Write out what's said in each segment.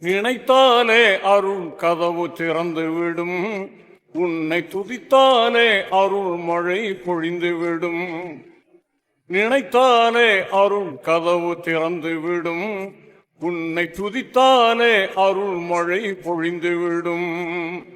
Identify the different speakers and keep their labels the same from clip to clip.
Speaker 1: நினைத்தாலே அருள் கதவு திறந்து விடும். உன்னை துதித்தாலே அருள் மழை பொழிந்து விடும். நினைத்தாலே அருள் கதவு திறந்து விடும். உன்னை துதித்தாலே அருள் மழை பொழிந்து விடும்.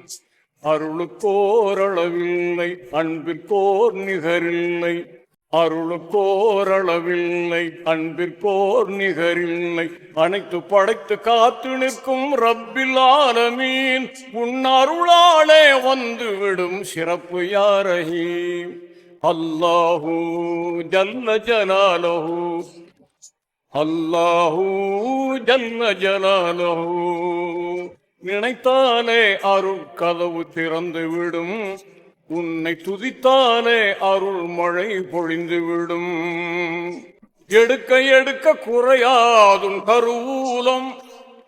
Speaker 1: அருளுக்கோரளவில்லை அன்பிற்கோர் நிகரில்லை. அருளுக்கோரளவில்லை அன்பிற்கோர் நிகரில்லை. அனைத்து படைத்து காத்து நிற்கும் ரப்பில் ஆலமீன். உன் அருளாலே வந்து விடும் சிறப்பு யாரஹி அல்லாஹூ ஜல்ல ஜலாலஹூ. அல்லாஹூ ஜல்ல ஜலாலஹூ. நினைத்தாலே அருள் கதவு திறந்து விடும். உன்னை துதித்தாலே அருள் மழை பொழிந்துவிடும். எடுக்க எடுக்க குறையாதும் கருவூலம்.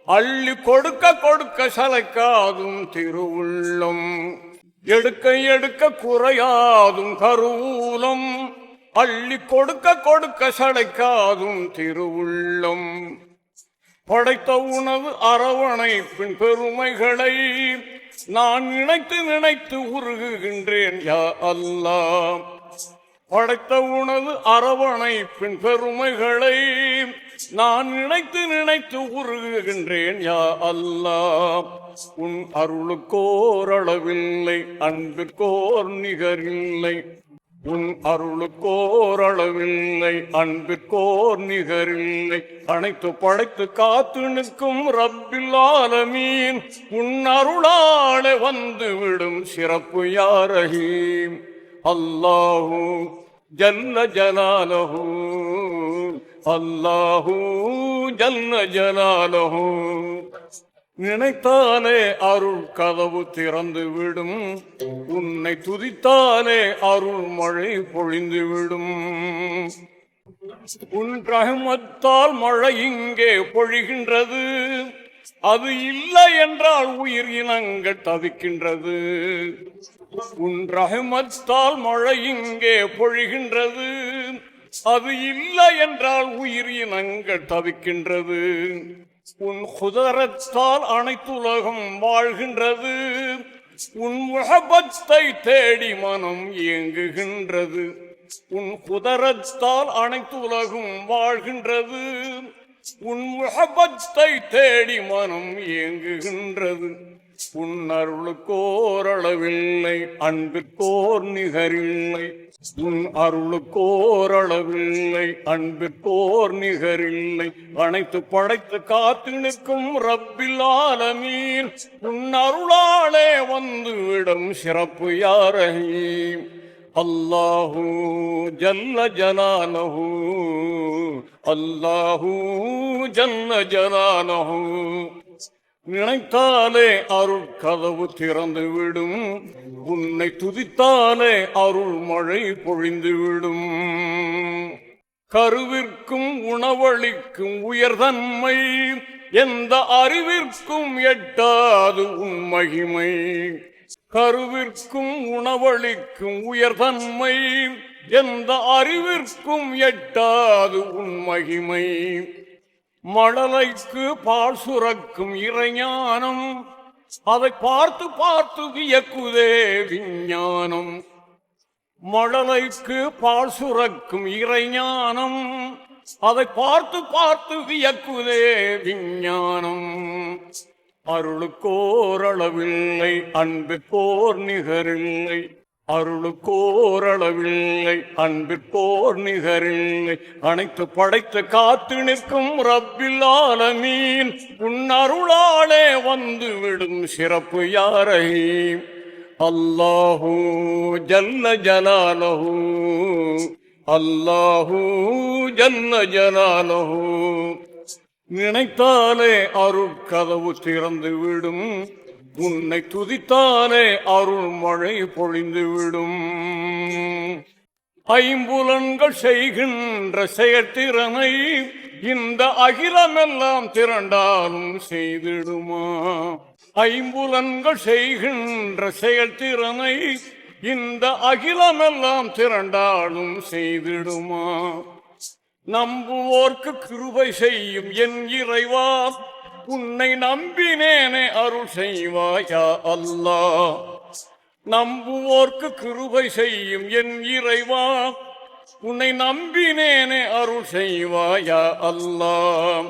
Speaker 1: அள்ளி கொடுக்க கொடுக்க சளைக்காதும் திருவுள்ளம். எடுக்க எடுக்க குறையாதும் கருவூலம். அள்ளி கொடுக்க கொடுக்க சடைக்காதும் திருவுள்ளம். படைத்த உணவு அரவணைப்பின் பெருமைகளை நான் நினைத்து நினைத்து உருகுகின்றேன் யா அல்லாஹ். படைத்த உணவு அரவணைப்பின் பெருமைகளை நான் நினைத்து நினைத்து உருகுகின்றேன் யா அல்லாஹ். உன் அருளுக்கோரளவில்லை அன்பிற்கோர் நிகரில்லை. உன் அருளுக்கோரளவில்லை அன்பிற்கோர் நிகரில்லை. அனைத்து படைத்து காத்து நிற்கும் ரப்பில் ஆலமீன். உன் அருளாலே வந்து விடும் சிறப்பு யாரஹீம். அல்லாஹூ ஜல்ல ஜலாலஹூ. அல்லாஹூ ஜல்ல ஜலாலஹூ. நினைத்தாலே அருள் கதவு திறந்து விடும். உன்னை துதித்தாலே அருள் மழை பொழிந்து விடும். உன் மழை இங்கே பொழிகின்றது. அது இல்லை என்றால் உயிர் இனங்கள் தவிக்கின்றது. உன் ரஹமத்தால் மழை இங்கே பொழிகின்றது. அது இல்லை என்றால் உயிர் இனங்கள் தவிக்கின்றது. உன் குதரத்தால் அனைத்துலகம் வாழ்கின்றது. உன் முகபத்தை தேடி மனம் இயங்குகின்றது. உன் குதரத்தால் அனைத்து உலகும் வாழ்கின்றது. உன் முகபத்தை தேடி மனம் இயங்குகின்றது. உன்னருளுக்கோரளவில்லை அன்பிற்கோர் நிகரில்லை. உன் அருளுக்கோரளவில்லை அன்பிற்கோர் நிகரில்லை. அனைத்து படைத்து காத்து நிற்கும் ரப்பில் ஆலமீன். உன் அருளாலே வந்து விடும் சிறப்பு யாரஹீம்? அல்லாஹூ ஜல்ல ஜலாலஹூ. அல்லாஹூ ஜல்ல ஜலாலஹூ. நினைத்தாலே அருள் கதவு திறந்து விடும். உன்னை துதித்தாலே அருள் மழை பொழிந்து விடும். கருவிற்கும் உணவளிக்கும் உயர்தன்மை எந்த அறிவிற்கும் எட்டாது உன் மகிமை. கருவிற்கும் உணவளிக்கும் உயர்தன்மை எந்த அறிவிற்கும் எட்டாது உன் மகிமை. மழலைக்கு பால் சுரக்கும் இறைஞானம். அதை பார்த்து பார்த்து வியக்குதே விஞ்ஞானம். மழலைக்கு பால் சுரக்கும் இறைஞானம். அதை பார்த்து பார்த்து வியக்குதே விஞ்ஞானம். அருளுக்கோரளவில்லை போர் நிகரில்லை. அருளுக்கோரளவில்லை அன்பிற்கோர் நிகரில்லை. அனைத்து படைத்து காத்து நிற்கும் ரப்பில் ஆலமீன் உன் அருளாலே வந்து விடும் சிறப்பு யாரை? அல்லாஹூ ஜல்ல ஜலாலஹூ அல்லாஹூ ஜல்ல ஜலாலஹூ. நினைத்தாலே அருட்கதவு திறந்து விடும் உன்னை துதித்தானே அருள் மழை பொழிந்துவிடும். ஐம்புலன்கள் செய்கின்ற செயற்திறனை இந்த அகிலமெல்லாம் திரண்டாலும் செய்திடுமா? ஐம்புலன்கள் செய்கின்ற செயல்திறனை இந்த அகிலமெல்லாம் திரண்டாலும் செய்திடுமா? நம்புவோர்க்கு கிருபை செய்யும் என் இறைவா உன்னை நம்பினேனே அருள் செய்வாயா அல்லாஹ் நம்புவோர்க்கு கிருபை செய்யும் என் இறைவா. உன்னை நம்பினேனே அருள் செய்வாயா அல்லா.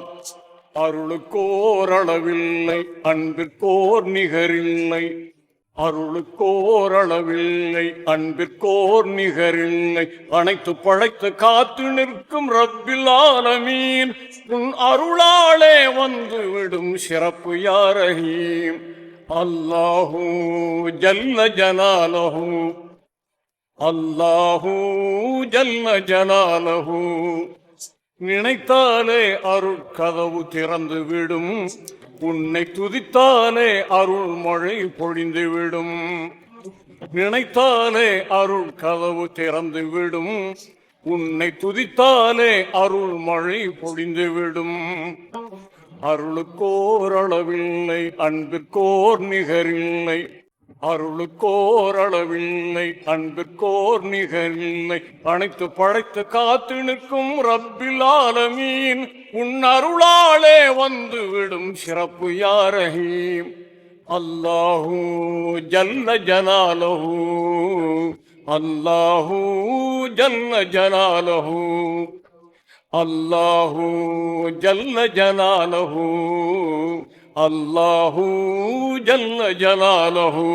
Speaker 1: அருளுக்கோரளவில்லை அன்பிற்கோர் நிகரில்லை. அருளுக்கோரளவில்லை அன்பிற்கோர் நிகரில்லை. அனைத்து பழைத்து காத்து நிற்கும் ரப்பில் ஆலமீன். உன் அருளாலே வந்து விடும் சிறப்பு யாரஹீம் அல்லாஹூ ஜல்ல ஜலாலஹூ. அல்லாஹூ ஜல்ல ஜலாலஹூ. நினைத்தாலே அருட்கதவு திறந்து விடும். உன்னை துதித்தாலே அருள் மழை பொழிந்துவிடும். நினைத்தாலே அருள் கதவு திறந்து விடும் உன்னை துதித்தாலே அருள் மழை பொழிந்துவிடும். அருளுக்கோரளவில்லை அன்பிற்கோர் நிகரில்லை. அருளுக்கோரளவில்லை அன்பிற்கோர் நிகரில்லை. அனைத்து படைத்து காத்து நிற்கும் ரப்பில் ஆலமீன் உன் அருளாலே வந்து விடும் சிறப்பு யாரஹீம் அல்லாஹூ ஜல்ல ஜலாலஹூ அல்லாஹூ ஜல்ல ஜலாலஹூ அல்லாஹூ ஜல்ல ஜலாலஹூ. அல்லாஹூ ஜல்ல ஜலாலஹூ